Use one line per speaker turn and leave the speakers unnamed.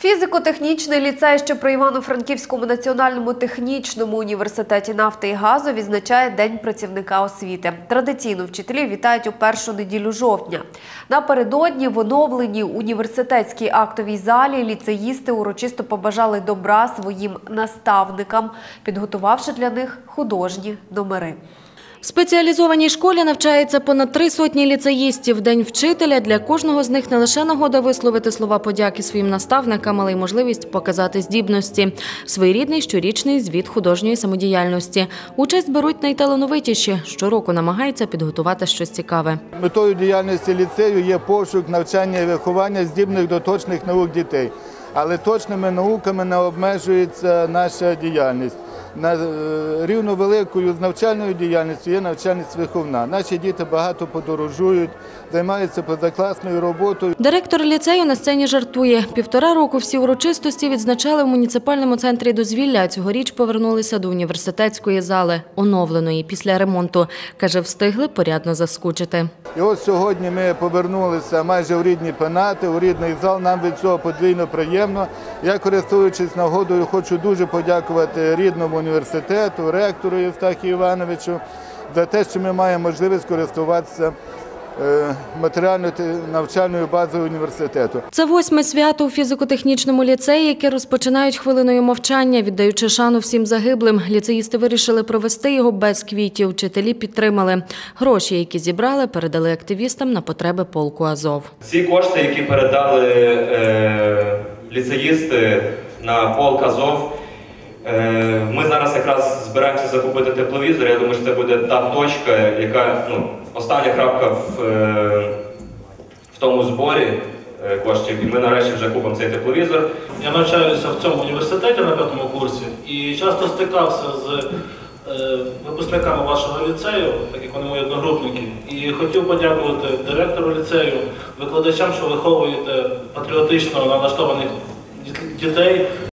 Фізико-технічний ліцей, що при Івано-Франківському національному технічному університеті нафти і газу відзначає День працівника освіти. Традиційно вчителів вітають у першу неділю жовтня. Напередодні в оновленій університетській актовій залі ліцеїсти урочисто побажали добра своїм наставникам, підготувавши для них художні номери.
В спеціалізованій школі навчається понад три сотні ліцеїстів. День вчителя для кожного з них не лише нагода висловити слова подяки своїм наставникам, але й можливість показати здібності. Своєрідний щорічний звіт художньої самодіяльності. Участь беруть найталановитіші. Щороку намагаються підготувати щось цікаве.
Метою діяльності ліцею є пошук, навчання і виховання здібних до точних наук дітей. Але точними науками не обмежується наша діяльність. На е, рівно великою з навчальною діяльністю є навчальність виховна. Наші діти багато подорожують, займаються позакласною роботою.
Директор ліцею на сцені жартує. Півтора року всі урочистості відзначали в муніципальному центрі дозвілля. а Цьогоріч повернулися до університетської зали, оновленої після ремонту. Каже, встигли порядно заскучити.
І от сьогодні ми повернулися майже в рідні пенати, у рідний зал. Нам від цього подвійно приємно. Я, користуючись нагодою, хочу дуже подякувати рідному університету, ректору Євстахію Івановичу за те, що ми маємо можливість користуватися е, матеріально-навчальною базою університету.
Це восьме свято у фізико-технічному ліцеї, яке розпочинають хвилиною мовчання, віддаючи шану всім загиблим. Ліцеїсти вирішили провести його без квітів. Вчителі підтримали. Гроші, які зібрали, передали активістам на потреби полку Азов.
Ці кошти, які передали е, ліцеїсти на полк Азов, ми зараз якраз збираємося закупити тепловізор. Я думаю, що це буде та точка, яка ну, остання крапка в, е, в тому зборі е, коштів. І ми нарешті вже купимо цей тепловізор.
Я навчаюся в цьому університеті на п'ятому курсі і часто стикався з е, випускниками вашого ліцею, так як вони мої одногрупники. І хотів подякувати директору ліцею, викладачам, що виховуєте патріотично налаштованих дітей.